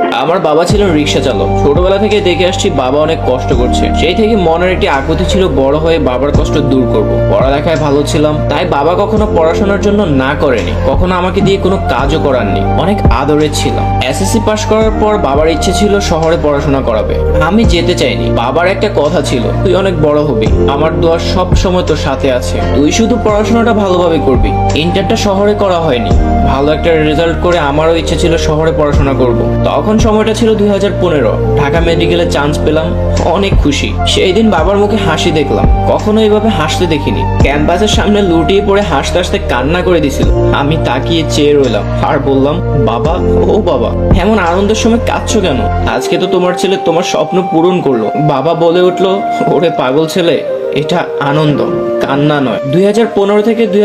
আমার বাবা ছিলেন রিক্সা চালক। ছোটবেলা থেকে দেখে আসছি বাবা অনেক কষ্ট করছে। সেই থেকে মনের একটি আকুতি ছিল বড় হয়ে বাবার কষ্ট দূর করব। পড়ালেখায় ভালো ছিলাম, তাই বাবা কখনো পড়াশোনার জন্য না করেনি। কখনো আমাকে দিয়ে কোনো কাজও করাননি। অনেক আদরের ছিলাম। এসএসসি পাশ করার পর বাবার ইচ্ছে ছিল শহরে পড়াশোনা করাবে। আমি যেতে চাইনি। বাবার একটা কথা ছিল, তুই অনেক বড় হবি। আমার দোয়া সব সময় তোর সাথে আছে। তুই শুধু পড়াশোনাটা ভালোভাবে করবি। ইন্টারটা শহরে করা হয়নি। ভালো একটা রেজাল্ট করে আমারও ইচ্ছে ছিল শহরে পড়াশোনা করব। তখন সময়টা ছিল দুই হাজার পনেরো। ঢাকা মেডিকেলে চান্স পেলাম, অনেক খুশি। সেই দিন বাবার মুখে হাসি দেখলাম। কখনো এইভাবে হাসতে দেখিনি। ক্যাম্পাসের সামনে লুটিয়ে পড়ে হাসতে হাসতে কান্না করে দিছিল। আমি তাকিয়ে চেয়ে রইলাম। আর বললাম, বাবা, ও বাবা, এমন আনন্দের সময় কাঁদছো কেন? আজকে তো তোমার ছেলে তোমার স্বপ্ন পূরণ করল। বাবা বলে উঠল, ওরে পাগল ছেলে এটা আনন্দ, কান্না নয়। দুই থেকে দুই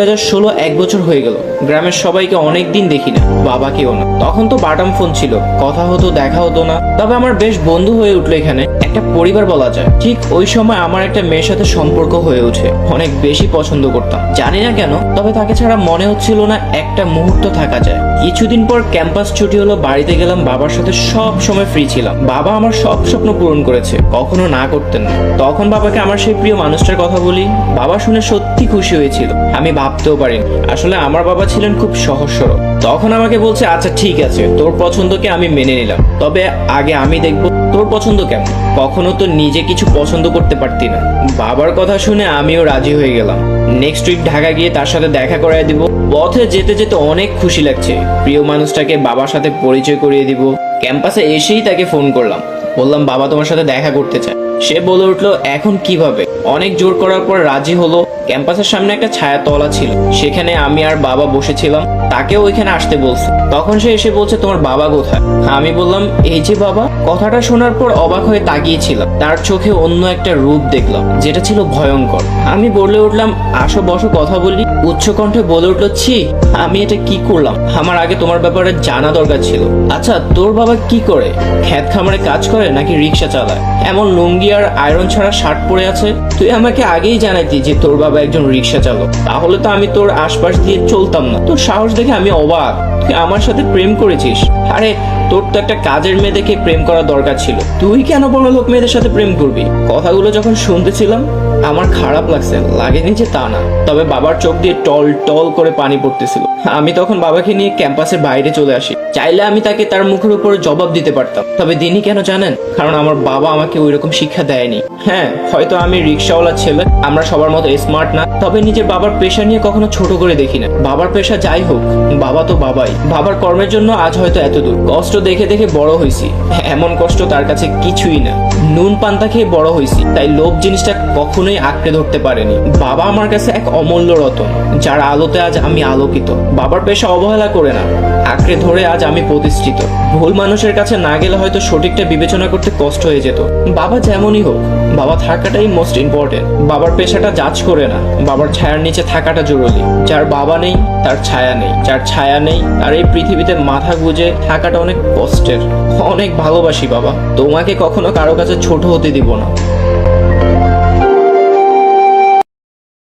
এক বছর হয়ে গেল। গ্রামের সবাইকে অনেক দিন দেখি না, বাবাকেও না। তখন তো বাটাম ফোন ছিল, কথা হতো, দেখা হতো না। তবে আমার বেশ বন্ধু হয়ে উঠল এখানে, একটা পরিবার বলা যায়। ঠিক ওই সময় আমার একটা মেয়ের সাথে সম্পর্ক হয়ে ওঠে, অনেক বেশি পছন্দ করতাম। জানি না কেন, তবে তাকে ছাড়া মনে হচ্ছিল না একটা মুহূর্ত থাকা যায়। কিছুদিন পর ক্যাম্পাস ছুটি হলো, বাড়িতে গেলাম, বাবার সাথে সব সময় ফ্রি ছিলাম। বাবা আমার সব স্বপ্ন পূরণ করেছে, কখনো না করতেন তখন বাবাকে আমার সেই প্রিয় মানুষটার কথা বলি, বাবা শুনে সত্যি খুশি হয়েছিল। আমি ভাবতেও পারিনি, আসলে আমার বাবা ছিলেন খুব সহজ সরল তখন আমাকে বলছে আচ্ছা ঠিক আছে, তোর পছন্দকে আমি মেনে নিলাম। তবে আগে আমি দেখব তোর পছন্দ কেমন। কখনো তো নিজে কিছু পছন্দ করতে পারতি না। বাবার কথা শুনে আমিও রাজি হয়ে গেলাম। নেক্সট উইক ঢাকা গিয়ে তার সাথে দেখা করাই দিব। পথে যেতে যেতে অনেক খুশি লাগছে। প্রিয় মানুষটাকে বাবার সাথে পরিচয় করিয়ে দিব। ক্যাম্পাসে এসেই তাকে ফোন করলাম। বললাম, বাবা তোমার সাথে দেখা করতে চায়। সে বলে উঠল, এখন কীভাবে? অনেক জোর করার পর রাজি হলো। ক্যাম্পাসের সামনে একটা ছায়াতলা ছিল। সেখানে আমি আর বাবা বসেছিলাম। তাকে ওইখানে আসতে বলছে। তখন সে এসে বলছে, তোমার বাবা কোথায়? আমি বললাম, এই যে বাবা। কথাটা শোনার পর অবাক হয়ে তাকিয়েছিলাম। তার চোখে অন্য একটা রূপ দেখলাম, যেটা ছিল ভয়ঙ্কর। আমি বলে উঠলাম, আসো, বসো, কথা বলি। উচ্চ কণ্ঠে বলে উঠল, ছি, আমি এটা কি করলাম? আমার আগে তোমার ব্যাপারে জানা দরকার ছিল। আচ্ছা তোর বাবা কি করে? খ্যাত খামারে কাজ করে নাকি রিক্সা চালায়? এমন লুঙ্গি আর আয়রন ছাড়া শার্ট পরে আছে? তুই আমাকে আগেই জানাইতি যে তোর বাবা একজন রিক্সা চালক তাহলে তো আমি তোর আশপাশ দিয়ে চলতাম না। তোর সাহস দেখে আমি অবাক। আমার সাথে প্রেম করেছিস? আরে, তোর তো একটা কাজের মেয়ে দেখে প্রেম করা দরকার ছিল। তুই কেন বড় লোক মেয়েদের সাথে প্রেম করবি? কথাগুলো যখন শুনতেছিলাম, আমার খারাপ লাগছে, লাগেনি যে তা না। তবে বাবার চোখ দিয়ে টল টল করে পানি পড়তেছিল। আমি তখন বাবাকে নিয়ে ক্যাম্পাসের বাইরে চলে আসি। চাইলে আমি তাকে তার মুখের উপরে জবাব দিতে পারতাম। তবে দিনই কেন জানেন? কারণ আমার বাবা আমাকে ওই রকম শিক্ষা দেয়নি। হ্যাঁ হয়তো আমি রিক্সাওয়ালা ছেলে, আমরা সবার মতো স্মার্ট না, তবে নিজের বাবার পেশা নিয়ে কখনো ছোট করে দেখি না। বাবার পেশা যাই হোক, বাবা তো বাবাই। বাবার কর্মের জন্য আজ হয়তো এত দূর। কষ্ট দেখে দেখে বড় হয়েছি। এমন কষ্ট তার কাছে কিছুই না। নুন পান্তা খেয়ে বড় হয়েছি, তাই লোভ জিনিসটা কখনোই আঁকড়ে ধরতে পারেনি। বাবা আমার কাছে এক অমূল্য রতন, যার আলোতে আজ আমি আলোকিত। বাবার পেশা অবহেলা করে না। আঁকড়ে ধরে আজ আমি প্রতিষ্ঠিত। ভুল মানুষের কাছে না গেলে হয়তো সঠিকটা বিবেচনা করতে কষ্ট হয়ে যেত। বাবা যেমনই হোক, বাবা থাকাটাই মোস্ট ইম্পর্টেন্ট বাবার পেশাটা জাজ করে না। বাবার ছায়ার নিচে থাকাটা জরুরি। যার বাবা নেই, তার ছায়া নেই। যার ছায়া নেই আর এই পৃথিবীতে মাথা গুজে থাকাটা অনেক কষ্টের। অনেক ভালোবাসি, বাবা। তোমাকে কখনো কারও কাছে ছোট হতে দিব না।